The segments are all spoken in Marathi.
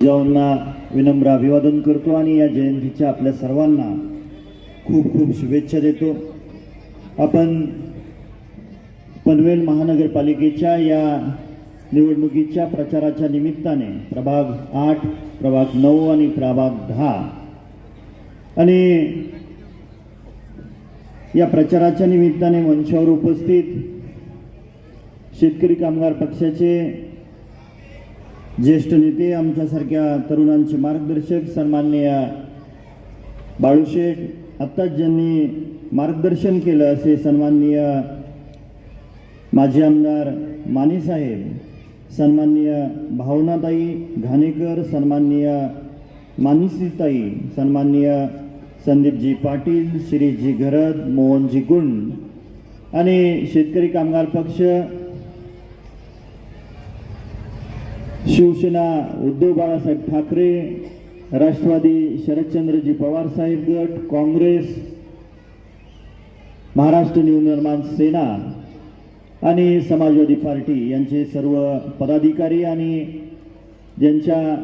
जिजाऊंना विनम्र अभिवादन करतो आणि या जयंतीच्या आपल्या सर्वांना खूप खूप शुभेच्छा देतो. आपण पनवेल महानगरपालिकेच्या या निवडणुकीच्या प्रचाराच्या निमित्ताने प्रभाग आठ प्रभाग नऊ आणि प्रभाग दहा आणि या प्रचाराच्या निमित्ताने मंचावर उपस्थित शेतकरी कामगार पक्षाचे ज्येष्ठ नेते आमच्यासारख्या तरुणांचे मार्गदर्शक सन्माननीय बाळूशेठ आत्ताच ज्यांनी मार्गदर्शन केलं असे सन्माननीय माजी आमदार मानेसाहेब सन्माननीय भावनाताई घाणेकर सन्माननीय मानिसीताई सन्माननीय संदीपजी पाटील शिरीषजी घरत मोहनजी गुंड आणि शेतकरी कामगार पक्ष शिवसेना उद्धव बाळासाहेब ठाकरे राष्ट्रवादी शरदचंद्रजी पवार साहेब गट काँग्रेस महाराष्ट्र नवनिर्माण सेना आणि समाजवादी पार्टी यांचे सर्व पदाधिकारी आणि ज्यांच्या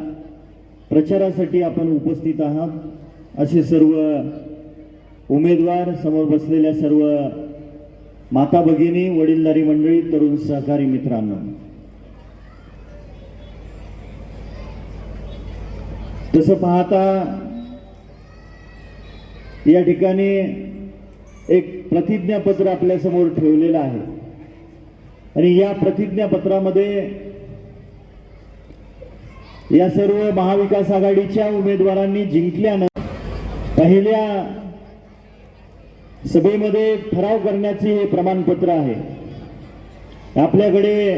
प्रचारासाठी आपण उपस्थित आहात असे सर्व उमेदवार समोर बसलेल्या सर्व माता भगिनी वडीलधारी मंडळी तरुण सहकारी मित्रांनो. तसं पाहता या ठिकाणी एक प्रतिज्ञापत्र आपल्यासमोर ठेवलेलं आहे. आणि या प्रतिज्ञापत्रामध्ये या सर्व महाविकास आघाडीच्या उमेदवारांनी जिंकल्यानं पहिल्या सभेमध्ये ठराव करण्याचे हे प्रमाणपत्र आहे. आपल्याकडे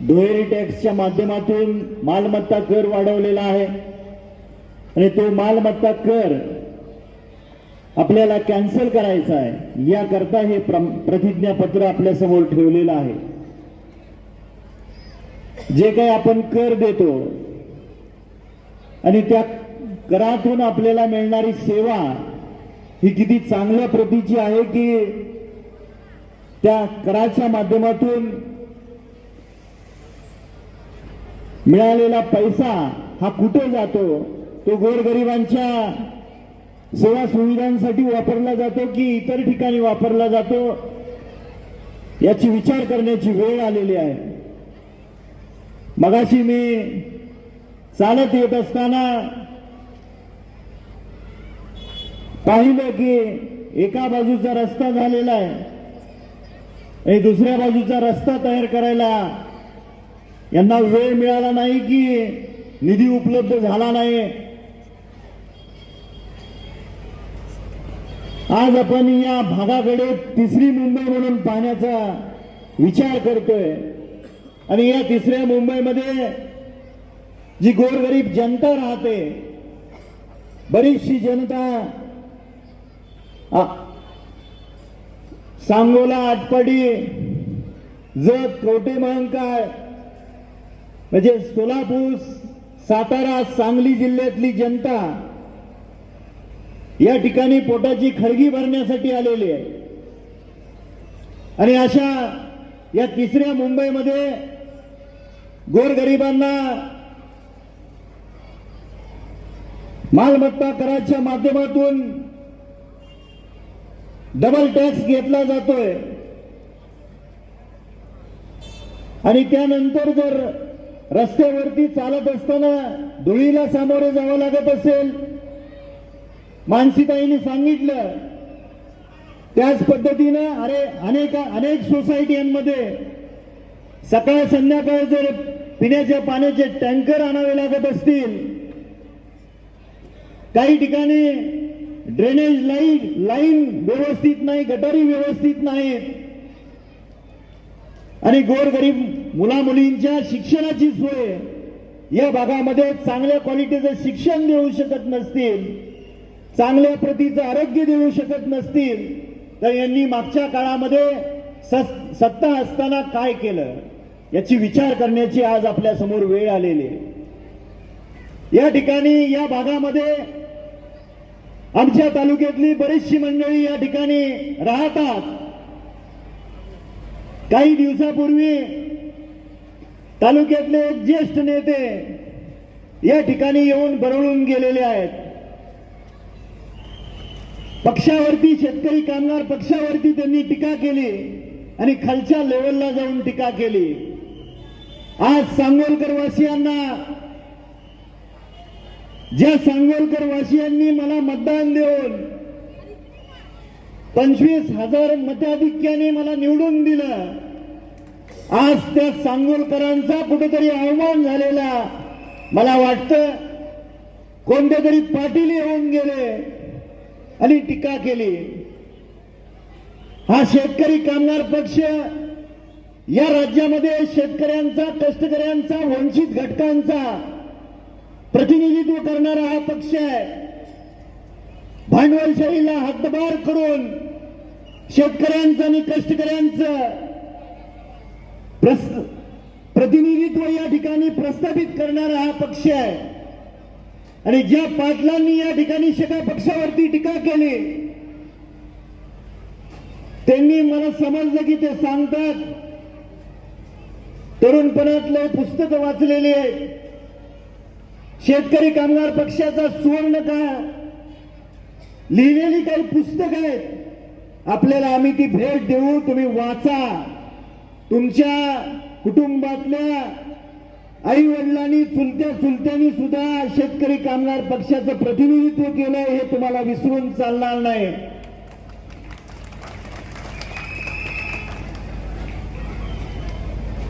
दुहेरी टॅक्सच्या माध्यमातून मालमत्ता कर वाढवलेला आहे. आणि तो मालमत्ता कर आपल्याला कॅन्सल करायचा आहे. याकरता हे प्रम- प्रतिज्ञापत्र आपल्यासमोर ठेवलेलं आहे. जे काही आपण कर देतो आणि त्या करातून आपल्याला मिळणारी सेवा ही किती चांगल्या प्रतीची आहे की त्या कराच्या माध्यमातून मिळालेला पैसा हा कुठे जातो? तो गोरगरिबांच्या सेवा सुविधांसाठी वापरला जातो की इतर ठिकाणी वापरला जातो? याची विचार करण्याची वेळ आलेली आहे. मगाशी मी चालत येत असताना पाहिलं की एका बाजूचा रस्ता झालेला आहे आणि दुसऱ्या बाजूचा रस्ता तयार करायला यांना वेळ मिळाला नाही की निधी उपलब्ध झाला नाही. आज आपण या भागाकडे तिसरी मुंबई म्हणून पाहण्याचा विचार करतोय. आणि या तिसऱ्या मुंबईमध्ये जी गोरगरीब जनता राहते बरीचशी जनता सांगोला आटपाडी जत कवटे महांकाळ म्हणजे सोलापूर सातारा सांगली जिल्ह्यातली जनता या ठिकाणी पोटाची खळगी भरण्यासाठी आलेली आहे. आणि अशा या तिसऱ्या मुंबईमध्ये गोरगरिबांना मालमत्ता कराच्या माध्यमातून डबल टॅक्स घेतला जातोय. आणि त्यानंतर जर रस्त्यावरती चालत असताना धुळीला सामोरे जावं लागत असेल. मानसीताईने सांगितलं. त्याच पद्धतीनं अरे अनेक अनेक सोसायटीमध्ये सकाळ संध्याकाळ जर पिण्याच्या पाण्याचे टँकर आणावे लागत असतील काही ठिकाणी ड्रेनेज लाईन लाईन व्यवस्थित नाही गटारी व्यवस्थित नाहीत. आणि गोरगरीब मुला मुलींच्या शिक्षणाची सोय या भागामध्ये चांगल्या क्वालिटीचं शिक्षण देऊ शकत नसतील चांगल्या प्रतीचं आरोग्य देऊ शकत नसतील तर यांनी मागच्या काळामध्ये सत्ता असताना काय केलं? याची विचार करण्याची आज आपल्यासमोर वेळ आलेली या ठिकाणी या भागामध्ये आमच्या तालुक्यातली बरीचशी मंडळी या ठिकाणी राहतात. काही दिवसापूर्वी तालुक्यातले एक ज्येष्ठ नेते या ठिकाणी येऊन बरळून गेलेले आहेत. पक्षावरती शेतकरी कामगार पक्षावरती त्यांनी टीका केली आणि खालच्या लेवलला जाऊन टीका केली. आज सांगोलकर वासियांना ज्या सांगोलकर वासियांनी मला मतदान देऊन पंचवीस हजार मताधिक्याने मला निवडून दिलं आज त्या सांगोलकरांचा कुठेतरी अवमान झालेला. मला वाटतं कोणते तरी पाटील येऊन गेले आणि टीका केली. हा शेतकरी कामगार पक्ष या राज्यामध्ये शेतकऱ्यांचा कष्टकऱ्यांचा वंचित घटकांचा प्रतिनिधित्व करणारा हा पक्ष आहे. भांडवलशाहीला हद्दपार करून शेतकऱ्यांचं आणि कष्टकऱ्यांचं प्रस- प्रतिनिधित्व या ठिकाणी प्रस्थापित करणारा हा पक्ष आहे. आणि ज्या पाटलांनी या ठिकाणी शेका पक्षावरती टीका केली त्यांनी मला समजलं की ते सांगतात. तरुणपणातले पुस्तक वाचलेले आहेत. शेतकरी कामगार पक्षाचा सुवर्ण का? लिहिलेली काही पुस्तक आहेत. आपल्याला आम्ही ती भेट देऊ तुम्ही वाचा. तुमच्या कुटुंबातल्या आई वडिलांनी चुलत्या चुलत्यांनी सुद्धा शेतकरी कामगार पक्षाचं प्रतिनिधित्व केलंय हे तुम्हाला विसरून चालणार नाही.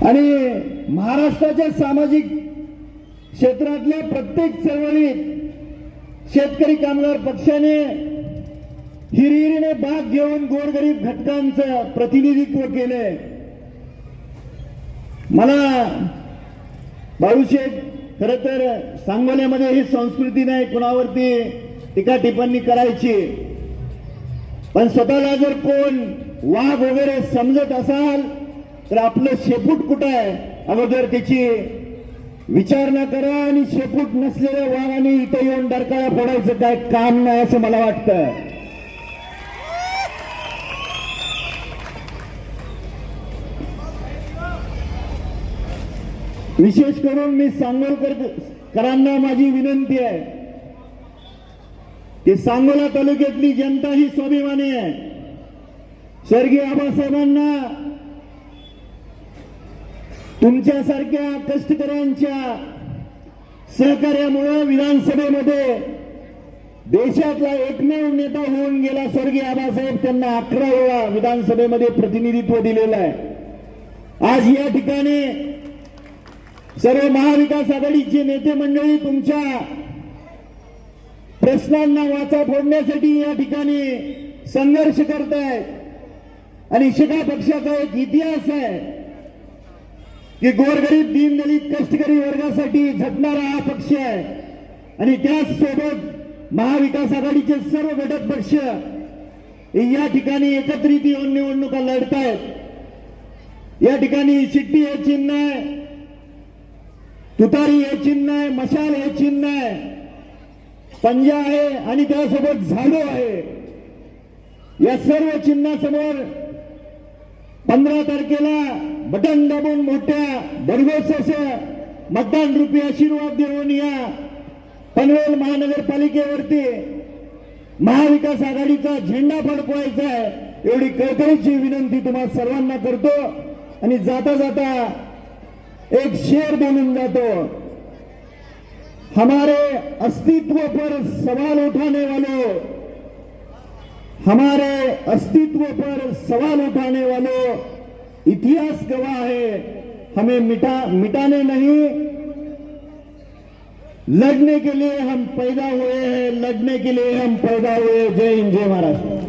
आणि महाराष्ट्राच्या सामाजिक क्षेत्रातल्या प्रत्येक चळवळीत शेतकरी कामगार पक्षाने हिरिहिरीने भाग घेऊन गोरगरीब घटकांचं प्रतिनिधित्व केलंय. मला बाळूशेठ खरं तर सांगोल्यामध्ये ही संस्कृती नाही कुणावरती टीका टिप्पणी करायची. पण स्वतःला जर कोण वाघ वगैरे समजत असाल तर आपलं शेपूट कुठं आहे? अगोदर त्याची विचारणा करा आणि शेपूट नसलेल्या वाघाने इथं येऊन डरकाळा फोडायचं काय काम नाही असं मला वाटतं. विशेष करून मी सांगोलकरांना माझी विनंती आहे. की सांगोला तालुक्यातली जनता ही स्वाभिमानी आहे. स्वर्गीय आबासाहेबांना तुमच्यासारख्या कष्टकऱ्यांच्या सहकार्यामुळे विधानसभेमध्ये देशातला एकमेव नेता होऊन गेला स्वर्गीय आबासाहेब. त्यांना अकरा वेळा विधानसभेमध्ये प्रतिनिधित्व दिलेलं आहे. आज या ठिकाणी सर्व महाविकास आघाडीचे नेते मंडळी तुमच्या प्रश्नांना वाचा फोडण्यासाठी या ठिकाणी संघर्ष करताय. आणि शिका पक्षाचा एक इतिहास आहे की गोरगरीब दीनदलित कष्टकरी वर्गासाठी झटणारा हा पक्ष आहे. आणि त्याचसोबत महाविकास आघाडीचे सर्व घटक पक्ष या ठिकाणी एकत्रित येऊन निवडणुका लढतायत. या ठिकाणी शिट्टी हे चिन्ह आहे. तुतारी हे चिन्ह आहे मशाल हे चिन्ह आहे. पंजा आहे आणि त्यासोबत झाडू आहे. या सर्व चिन्हासमोर पंधरा तारखेला बटन दाबून मोठ्या भरघोस असं मतदान रूपी आशीर्वाद देऊन या पनवेल महानगरपालिकेवरती महाविकास आघाडीचा झेंडा फडकवायचा आहे. एवढी कळकळीची विनंती तुम्हाला सर्वांना करतो. आणि जाता जाता एक शेर बोलून तो हमारे अस्तित्व पर सवाल उठाने वालों, हमारे अस्तित्व पर सवाल उठाने वालों इतिहास गवाह है। हमें मिटा, मिटाने नहीं। लड़ने के लिए हम पैदा हुए हैं, लड़ने के लिए हम पैदा हुए जय हिंद, जय महाराष्ट्र।